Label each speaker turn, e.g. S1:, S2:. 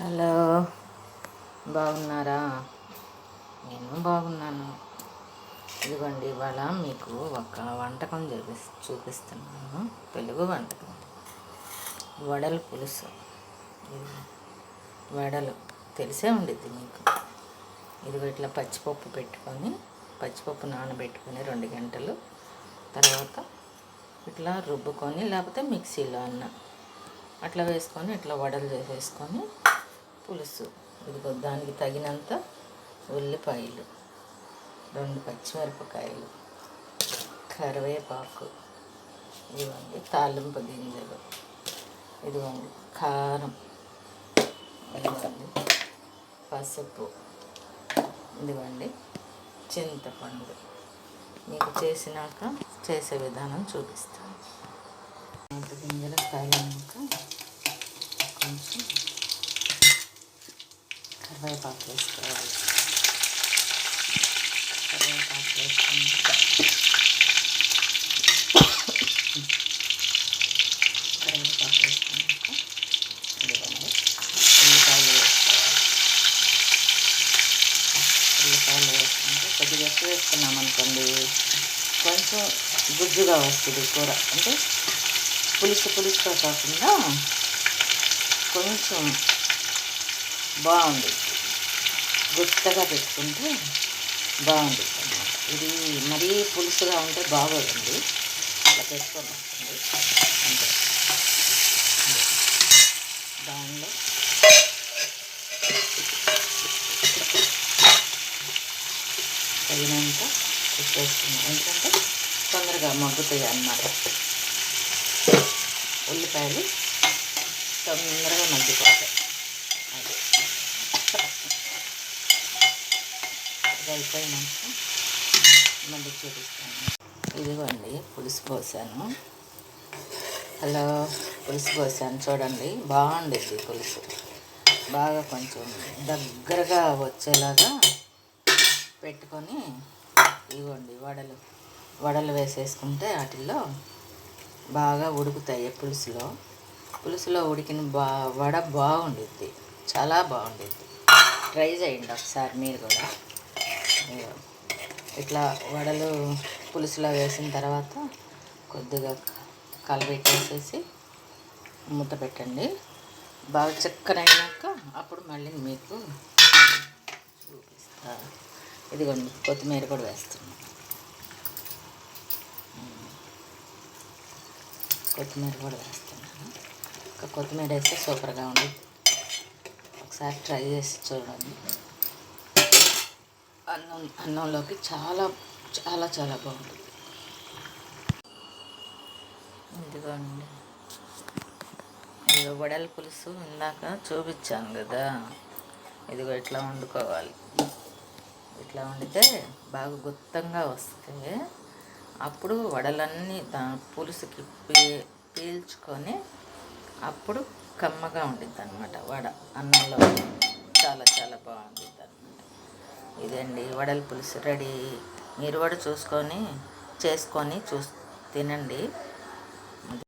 S1: Hello. బాగున్నారా? నేను బాగున్నాను. ఇదిగోండి ఇవాళ మీకు ఒక వంటకం చూపి చూపిస్తున్నాను. తెలుగు వంటకం. వడల పులుసు. ఇది వడలు. తెలిసే ఉండిద్ది మీకు. ఇదిగో ఇట్లా పచ్చిపప్పు పెట్టుకొని పచ్చిపప్పు నానబెట్టుకొని రెండు గంటలు తర్వాత ఇట్లా రుబ్బుకొని లేకపోతే మిక్సీలో అన్న. అట్లా వేసుకొని ఇట్లా వడలు చేసేసుకొని పులుసు. ఇదిగో దానికి తగినంత ఉల్లిపాయలు రెండు పచ్చిమిరపకాయలు కరివేపాకు ఇదిగోండి తాలింపు గింజలు ఇదిగోండి. కారం ఇదిగోండి. పసుపు ఇదిగోండి. చింతపండు. మీకు చేసినాక చేసే విధానం చూపిస్తాను. చింత గింజలు తగినాక కొంచెం కరివేపాకు వేసుకోవాలి కరివేపాకు వేసుకున్నాక కరివేపాకు వేసుకున్నాక ఇదిగోండి ఉల్లిపాయలు వేసుకోవాలి ఉల్లిపాయలు వేసుకుంటే కొద్దిగా ఎక్కువ వేసుకున్నాం అనుకోండి కొంచెం గుజ్జుగా వస్తుంది కూర అంటే పులుసు పులుసుగా కాకుండా కొంచెం బాగుంది. గుత్తగా పెట్టుకుంటే బాగుంటుంది అన్నమాట ఇది మరీ పులుసుగా ఉంటే బాగోదండి. అట్లా పెట్టుకొని వస్తుంది. అంతే. దానిలో తగినంత ఉప్పు ఎందుకంటే తొందరగా మగ్గుతాయి అన్నమాట. ఉల్లిపాయలు తొందరగా మగ్గిపోతాయి. అది అయిపోయినాక మళ్ళీ చూపిస్తాను. ఇదిగోండి పులుసు పోసాను. హలో పులుసు పోసాను. చూడండి బాగుండిద్ది పులుసు. బాగా కొంచెం దగ్గరగా వచ్చేలాగా పెట్టుకొని ఇవ్వండి వడలు. వడలు వేసేసుకుంటే వాటిల్లో బాగా ఉడుకుతాయి పులుసులో. పులుసులో ఉడికిన బా వడ బాగుండిద్ది. చాలా బాగుండిద్ది. ట్రై చేయండి ఒకసారి మీరు కూడా. ఇట్లా వడలు పులుసులో వేసిన తర్వాత కొద్దిగా కలబెట్టేసేసి మూత పెట్టండి. బాగా చక్కనైనాక అప్పుడు మళ్ళీ మీకు చూపిస్తా. ఇదిగోండి కొత్తిమీర కూడా వేస్తున్నాను కొత్తిమీర కూడా వేస్తున్నాను ఇంకా కొత్తిమీర వేస్తే సూపర్గా ఉంది. ఒకసారి ట్రై చేసి చూడండి. అన్నం అన్నంలోకి చాలా చాలా చాలా బాగుంటుంది. ఇదిగోండి ఇదిగో వడల పులుసు ఇందాక చూపించాను కదా. ఇదిగో ఇట్లా వండుకోవాలి. ఇట్లా వండితే బాగా గుత్తంగా వస్తే అప్పుడు వడలన్నీ దా పులుసుకి పీ పీల్చుకొని అప్పుడు కమ్మగా ఉండిద్ది అనమాట వడ అన్నంలో చాలా చాలా బాగుంటుంది అనమాట ఇదండి వడల పులుసు రెడీ. మీరు కూడా చూసుకొని చేసుకొని చూ తినండి.